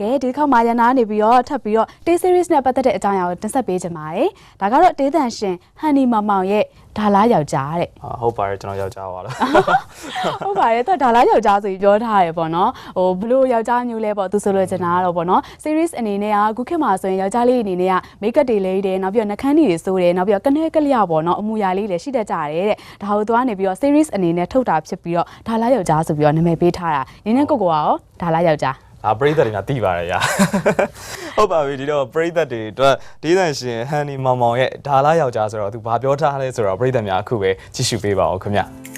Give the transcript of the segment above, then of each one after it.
ကဲဒီတစ်ခေါက်မှာရန်နာနေပြီးတော့ထပ်ပြီးတော့ Day series နဲ့ပတ်သက်တဲ့အကြောင်းအရာကိုတင်ဆက်ပေးချင်ပါတယ်ဒါကတော့တေးတန်ရှင်ဟန်နီမောင်မောင်ရဲ့ဒါလားယောက်ျားတဲ့အာဟုတ်ပါတယ်ကျွန်တော်ယောက်ျားပါလားဟုတ်ပါတယ်သူကဒါလားယောက်ျားဆိုပြီးပြောထားရပေါ့နော်ဟိုဘလို့ယောက်ျားမျိုးလဲပေါ့သူဆိုလိုချင်တာကတော့ပေါ့နော် series အနေနဲ့ကအခုခေတ်မှာဆိုရင်ယောက်ျားလေးအနေနဲ့က make up တွေလဲတယ်နောက်ပြီးတော့နှာခမ်းတွေစိုးတယ်နောက်ပြီးတော့ကနဲကလျပေါ့နော်အမူအရာလေးတွေရှိတတ်ကြတယ်တဲ့ဒါကိုသူကနေပြီးတော့ series အနေနဲ့ထုတ်တာဖြစ်ပြီးတော့ဒါလားယောက်ျားဆိုပြီးတော့နာမည်ပေးထားတာနင်းနဲ့ကိုကိုကရောဒါလားယောက်ျား အာပရိသတ်တွေနာတိပါတယ်ရာဟုတ်ပါပြီဒီတော့ပရိသတ်တွေအတွက်ဒေးသန်ရှင်ဟန်နီမောင်မောင်ရဲ့ဒါလာယောက်ျားဆိုတော့သူဘာပြောထားလဲဆိုတော့ပရိသတ်များအခုပဲကြည့်ရှုပေးပါဦးခင်ဗျ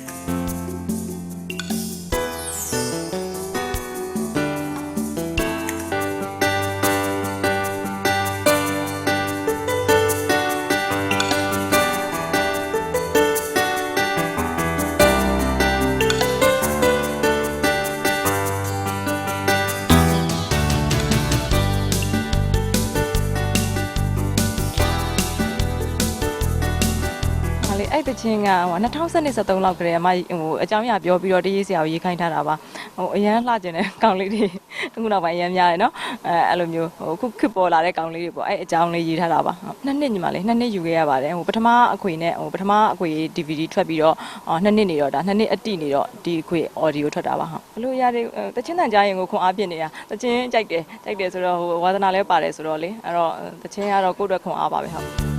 လေအဲ့တချင်းကဟို2013လောက်ကလေးအမဟိုအကြောင်းအရာပြောပြီးတော့တရေးစရာကိုရေးခိုင်းထားတာပါဟိုအရန်လှကျင်တဲ့ကောင်လေးတွေအခုနောက်ပိုင်းအရန်များတယ်နော်အဲအဲ့လိုမျိုးဟိုအခုခစ်ပေါ်လာတဲ့ကောင်လေးတွေပေါ့အဲ့အကြောင်းလေးရေးထားတာပါဟုတ်နှစ်နှစ်ညီမလေးနှစ်နှစ်ယူခဲ့ရပါတယ်ဟိုပထမအခွေနဲ့ဟိုပထမအခွေ DVD ထွက်ပြီးတော့အော်နှစ်နှစ်နေတော့ဒါနှစ်နှစ်အတိနေတော့ဒီအခွေ audio ထွက်တာပါဟုတ်ဘလို့ရတဲ့တချင်းတန်ကြားရင်ကိုခွန်အားပြစ်နေတာတချင်းကြိုက်တယ်ကြိုက်တယ်ဆိုတော့ဟိုဝါသနာလည်းပါတယ်ဆိုတော့လေအဲ့တော့တချင်းကတော့ကိုယ့်အတွက်ခွန်အားပါပဲဟုတ်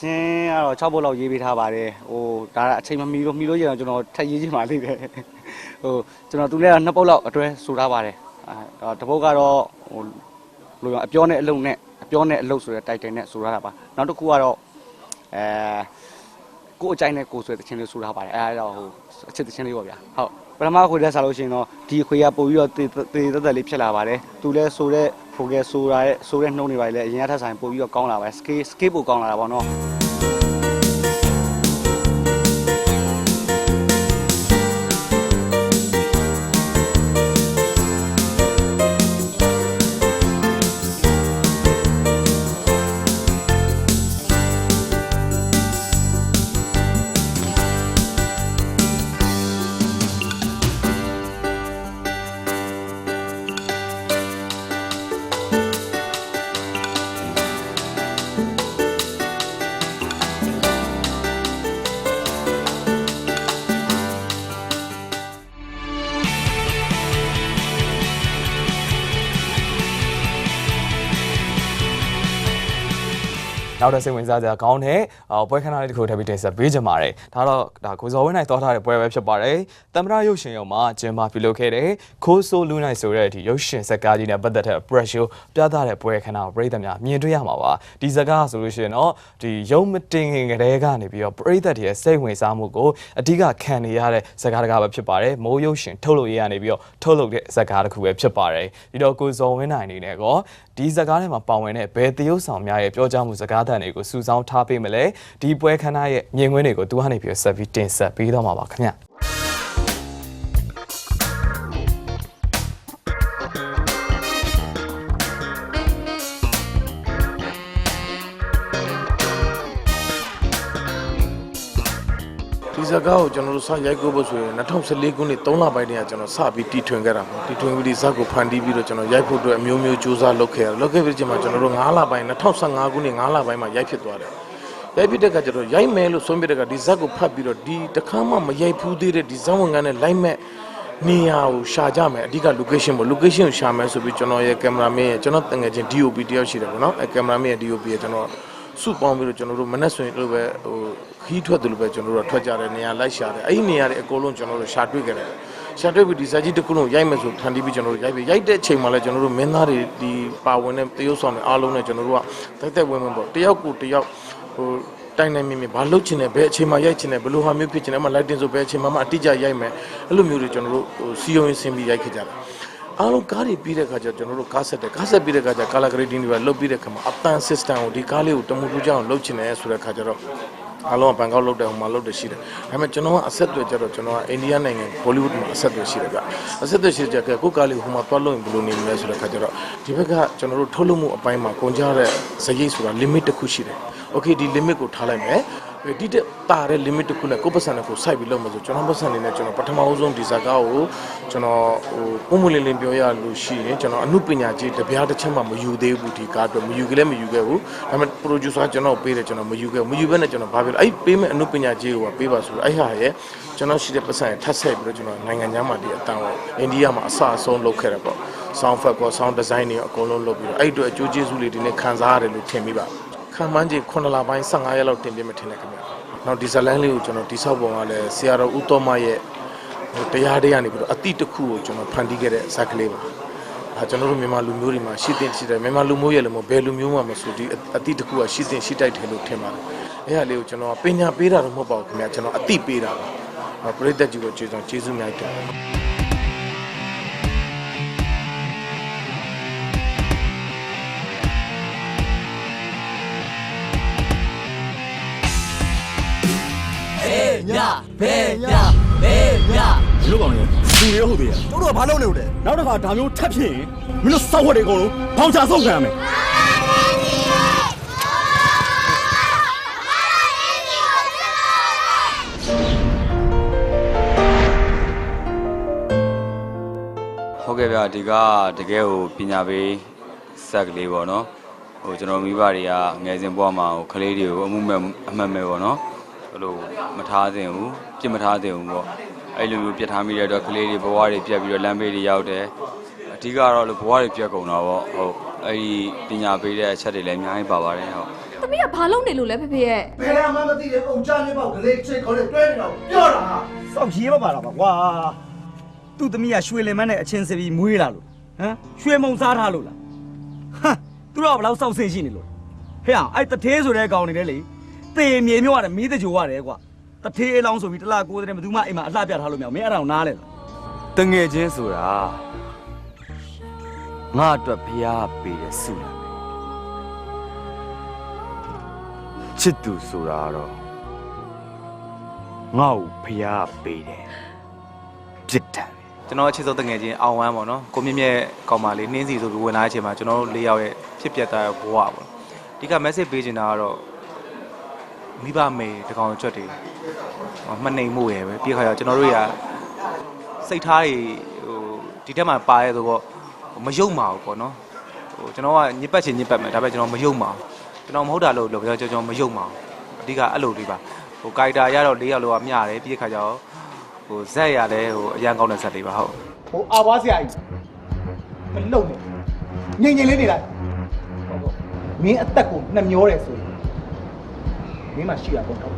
ချင်းကတော့6ပုတ်လောက်ရေးပေးထားပါတယ်ဟိုဒါကအချိန်မမီလို့မီလို့ရအောင်ကျွန်တော်ထပ်ရေးချင်ပါလိမ့်တယ်ဟိုကျွန်တော်သူလည်း2ပုတ်လောက်အတွဲဆိုထားပါတယ်အဲတပုတ်ကတော့ဟိုလိုရအပြောနဲ့အလုံးနဲ့အပြောနဲ့အလုံးဆိုတဲ့ title နဲ့ဆိုထားတာပါနောက်တစ်ခုကတော့အဲကိုယ်အကြိုက်နဲ့ကိုယ်ဆိုတဲ့တချင်းလေးဆိုထားပါတယ်အဲဒါတော့ဟိုအချစ်တချင်းလေးပေါ့ဗျာဟုတ်ပထမခွေတက်စားလို့ရှိရင်တော့ဒီအခွေကပို့ပြီးတော့တေတေတက်တက်လေးဖြစ်လာပါတယ်သူလည်းဆိုတဲ့ focus ဆိုတာရဲ့ဆိုတဲ့နှုံးတွေပါလေအရင်ကထက်ဆိုင်ပို့ပြီးတော့ကောင်းလာပါတယ် scale scale ပိုကောင်းလာတာပေါ့နော် နောက်တစ်စိတ်ဝင်စားစရာကောင်းတဲ့အော်ပွဲခန်းလေးတစ်ခုထပ်ပြီးတင်ဆက်ပေးကြပါမယ်ဒါတော့ဒါကိုဇော်ဝင်းနိုင်တော်ထားတဲ့ပွဲပဲဖြစ်ပါတယ်တမရရုပ်ရှင်ရုံမှာကျင်းပပြုလုပ်ခဲ့တဲ့ခိုးဆိုးလူနိုင်ဆိုတဲ့ဒီရုပ်ရှင်ဇာတ်ကားကြီးနဲ့ပတ်သက်တဲ့ pressure ပြသတဲ့ပွဲခန်းကိုပရိသတ်များမြင်တွေ့ရမှာပါဒီဇာတ်ကားဆိုလို့ရှိရင်တော့ဒီရုံမတင်ခင်ကတည်းကနေပြီးတော့ပရိသတ်တွေရဲ့စိတ်ဝင်စားမှုကိုအဓိကခံနေရတဲ့ဇာတ်ကားတစ်ကားပဲဖြစ်ပါတယ်မိုးရုပ်ရှင်ထုတ်လို့ရရနေပြီးတော့ထုတ်လုပ်တဲ့ဇာတ်ကားတစ်ခုပဲဖြစ်ပါတယ်ဒီတော့ကိုဇော်ဝင်းနိုင်အနေနဲ့ကောဒီဇာတ်ကားထဲမှာပါဝင်တဲ့ဘယ်တရုပ်ဆောင်များရဲ့ပြောကြားမှုစကားသံတွေကိုစုဆောင်းထားပေးမလဲဒီပွဲခန်းသားရဲ့မြင်ကွင်းတွေကိုသူကနေပြီးဆက်ပြီးတင်ဆက်ပေးတော့မှာပါခင်ဗျ ဒီဇာတ်ကားကိုကျွန်တော်တို့စရိုက်ကိုဖို့ဆိုရင်2014ခုနှစ်3လပိုင်းတည်းကကျွန်တော်စပြီးတီထွင်ခဲ့တာပေါ့တီထွင်ပြီးဒီဇာတ်ကိုဖန်တီးပြီးတော့ကျွန်တော်ရိုက်ဖို့အတွက်အမျိုးမျိုးစူးစမ်းလုပ်ခဲ့ရတယ်လုပ်ခဲ့ပြီးချိန်မှာကျွန်တော်တို့9လပိုင်း2015ခုနှစ်9လပိုင်းမှာရိုက်ဖြစ်သွားတယ်ရိုက်ဖြစ်တဲ့ကကျွန်တော်ရိုက်မယ်လို့ဆုံးဖြတ်တဲ့ကဒီဇာတ်ကိုဖတ်ပြီးတော့ဒီတခါမှမရိုက်ဖူးသေးတဲ့ဒီဇာတ်ဝင်ကန်းနဲ့လိုက်မဲ့နေရာကိုရှာကြမယ်အဓိက location ပေါ့ location ကိုရှာမယ်ဆိုပြီးကျွန်တော်ရဲ့ကင်မရာမင်းရဲ့ကျွန်တော်တငယ်ချင်း DOP တယောက်ရှိတယ်ပေါ့နော်အဲကင်မရာမင်းရဲ့ DOP ရဲ့ကျွန်တော် စုပေါင်းပြီးတော့ကျွန်တော်တို့မနဲ့ဆိုရင်လို့ပဲဟိုခီးထွက်တယ်လို့ပဲကျွန်တော်တို့ကထွက်ကြတဲ့နေရာလိုက်ရှာတယ်အဲ့ဒီနေရာတွေအကုန်လုံးကျွန်တော်တို့ရှာတွေ့ခဲ့တယ်ရှာတွေ့ပြီးဒီဇာကြီးတစ်ခုလုံးရိုက်မယ်ဆိုဖန်တီးပြီးကျွန်တော်တို့ရိုက်ပြီးရိုက်တဲ့အချိန်မှာလည်းကျွန်တော်တို့မင်းသားတွေဒီပါဝင်တဲ့တရုပ်ဆောင်တွေအားလုံးနဲ့ကျွန်တော်တို့ကတိုက်တိုက်ဝင်ဝင်ပေါ့တယောက်ကိုတယောက်ဟိုတိုင်းနိုင်မြင်မြင်ဘာလုပ်ချင်တယ်ဘယ်အချိန်မှရိုက်ချင်တယ်ဘယ်လိုဟာမျိုးဖြစ်ချင်တယ်အမှလိုက်တင်ဆိုဘယ်အချိန်မှမအတိအကျရိုက်မယ်အဲ့လိုမျိုးတွေကျွန်တော်တို့ဟိုစီယုံရင်ဆင်းပြီးရိုက်ခဲ့ကြတယ် အားလုံးကားတွေပြီးတဲ့ခါကျကျွန်တော်တို့ကားဆက်တယ်ကားဆက်ပြီးတဲ့ခါကျ color grading တွေပဲလုပ်ပြီးတဲ့ခါမှာအပန် system ကိုဒီကားလေးကိုတမူထူးကြအောင်လုပ်ချင်တယ်ဆိုတဲ့ခါကျတော့အားလုံးကဘန်ကောက်လောက်တယ်ဟိုမှာလောက်တယ်ရှိတယ်ဒါပေမဲ့ကျွန်တော်ကအဆက်အသွယ်ကြတော့ကျွန်တော်ကအိန္ဒိယနိုင်ငံဘောလိဝုဒ်မှာအဆက်အသွယ်ရှိတယ်ဗျအဆက်အသွယ်ရှိတဲ့ကြကကိုကားလေးဟိုမှာတွားလို့ရင်ဘယ်လိုနေမလဲဆိုတဲ့ခါကျတော့ဒီဘက်ကကျွန်တော်တို့ထုတ်လုပ်မှုအပိုင်းမှာကုန်ကြတဲ့စရိတ်ဆိုတာ limit တစ်ခုရှိတယ် okay ဒီ limit ကိုထားလိုက်မယ် ဒီတက်တာတဲ့ limit တစ်ခုနဲ့ကိုယ်ပတ်စံနဲ့ကိုစိုက်ပြီးလုပ်မှာဆိုကျွန်တော်ပတ်စံနေနဲ့ကျွန်တော်ပထမအဆုံးဒီဇာကားကိုကျွန်တော်ဟိုပုံမလင်းလင်းပြောရလို့ရှိရင်ကျွန်တော်အမှုပညာကြီးတပြားတစ်ချက်မှမယူသေးဘူးဒီကားအတွက်မယူကြလဲမယူခဲ့ဘူးဒါပေမဲ့ producer ကျွန်တော်ပေးတယ်ကျွန်တော်မယူခဲ့ဘူးမယူဘဲနဲ့ကျွန်တော်ဘာဖြစ်လဲအဲ့ပေးမဲ့အမှုပညာကြီးကိုပေးပါဆိုတော့အဲ့ဟာရဲ့ကျွန်တော်ရှိတဲ့ပတ်စံရဲ့ထပ်ဆက်ပြီးတော့ကျွန်တော်နိုင်ငံခြားမှာဒီအတန်းကိုအိန္ဒိယမှာအစအဆုံးလုပ်ခဲ့တယ်ပေါ့ sound effect ကော sound design တွေအကုန်လုံးလုပ်ပြီးတော့အဲ့အတွက်အကျိုးကျေးဇူးလေးဒီနေ့ခံစားရတယ်လို့ထင်မိပါ ခံမှန်းကြီး9လပိုင်း15ရက်လောက်တင်ပြမယ်ထင်တယ်ခင်ဗျာနောက်ဒီဇလန်လေးကိုကျွန်တော်တိဆောက်ပုံကလည်းဆရာတော်ဦးတော်မရဲ့ဟိုတရားတွေကနေပြီးတော့အတိတစ်ခုကိုကျွန်တော်ဖန်တီးခဲ့တဲ့ဇာတ်ကလေးပါအဲကျွန်တော်တို့မြန်မာလူမျိုးတွေမှာရှိတဲ့ရှိတယ်မြန်မာလူမျိုးရဲ့လည်းမဟုတ်ဘယ်လူမျိုးမှမဆိုဒီအတိတစ်ခုကရှိတဲ့ရှိတိုက်တယ်လို့ထင်ပါတယ်အဲ့ဟာလေးကိုကျွန်တော်ပညာပေးတာတော့မဟုတ်ပါဘူးခင်ဗျာကျွန်တော်အတိပေးတာပါပရိသတ်ကြီးကိုကျေးဇူးကျေးဇူးများတင်ပါတယ် လူကောင်လေလူတွေဟုတ်သေးရဲ့တို့တို့ကဘာလုပ်နေလို့လဲနောက်တစ်ခါဒါမျိုးထပ်ဖြစ်ရင်မင်းတို့စောက်ဝက်တွေအကုန်လုံးထောင်ချဆုံးခံရမယ်ဟုတ်ကဲ့ဗျာဒီကတကယ်ကိုပညာပေးဆက်ကလေးပေါ့နော်ဟိုကျွန်တော်မိဘတွေကငယ်စဉ်ဘဝမှာဟိုကလေးတွေကိုအမှုမဲ့အမှတ်မဲ့ပေါ့နော် ဘယ်လိုမထားသင့်ဘူးပြစ်မထားသင့်ဘူးပေါ့အဲ့လိုမျိုးပြစ်ထားမိတဲ့အတွက်ကလေးတွေဘဝတွေပြက်ပြီးတော့လမ်းဘေးတွေရောက်တယ်အဓိကတော့လို့ဘဝတွေပြက်ကုန်တာပေါ့ဟုတ်အဲ့ဒီပညာပေးတဲ့အချက်တွေလည်းအများကြီးပါပါတယ်ဟုတ်။သမီးကဘာလုပ်နေလို့လဲဖေဖေရဲ့ဘယ်မှမသိတဲ့ပုံချလေးပေါက်ကလေးချိတ်ခေါ်လေးတွဲနေတော့ပြောတာစောက်ရေးမပါတာပါကွာသူ့သမီးကရွှေလင်မန်းနဲ့အချင်းစပြီးမွေးလာလို့ဟမ်ရွှေမုံစားထားလို့လားဟမ်သူတို့ကဘယ်လောက်စောက်ဆင်းရှိနေလို့ဟဲ့အောင်အဲ့တထေးဆိုတဲ့ကောင်နေတယ်လေ တေမြေမြုပ်ရတယ်မီးတကြိုရတယ်ကွာတထေးအလောင်းဆိုပြီးတစ်လားကိုယ်တည်းဘယ်သူမှအိမ်မှာအလှပြထားလို့မရဘူးမင်းအဲ့ဒါကိုနားလဲလားတငယ်ချင်းဆိုတာငါအတွက်ဖျားပေးတဲ့ဆုလာချစ်သူဆိုတာကတော့ငါ့ကိုဖျားပေးတယ်ပြစ်ဒဏ်ကျွန်တော်အခြေဆုံးတငယ်ချင်းအောင်ဝမ်းပေါ့နော်ကိုမြင့်မြတ်ကောင်မလေးနှင်းစီဆိုပြီးဝင်လာတဲ့အချိန်မှာကျွန်တော်တို့၄ယောက်ရဲ့ဖြစ်ပျက်သွားတဲ့ဘဝပေါ့အဓိက message ပေးချင်တာကတော့ မိဘမေတကောင်ကြွက်တွေမနှိမ်မှုရယ်ပဲပြီးခါကျကျွန်တော်တို့ရစိတ်ထားတွေဟိုဒီတက်မှာပါရဲဆိုတော့မယုံပါဘူးပေါ့နော်ဟိုကျွန်တော်ကညစ်ပတ်ချင်ညစ်ပတ်မယ်ဒါပေမဲ့ကျွန်တော်မယုံပါဘူးကျွန်တော်မဟုတ်တာလို့လို့ပြောကျွန်တော်မယုံပါဘူးအဓိကအဲ့လိုလေးပါဟိုကာရီတာရတော့၄ယောက်လောကမျှတယ်ပြီးခါကျတော့ဟိုဇက်ရလဲဟိုအရန်ကောင်းတဲ့ဇက်လေးပါဟုတ်ဟိုအာဝါဆရာကြီးမလုံနဲ့ငိမ့်ငိမ့်လေးနေလိုက်မင်းအသက်ကိုနှမျောတယ်ဆိုရင် မင်းမရှိရတော့တော့ဟုတ်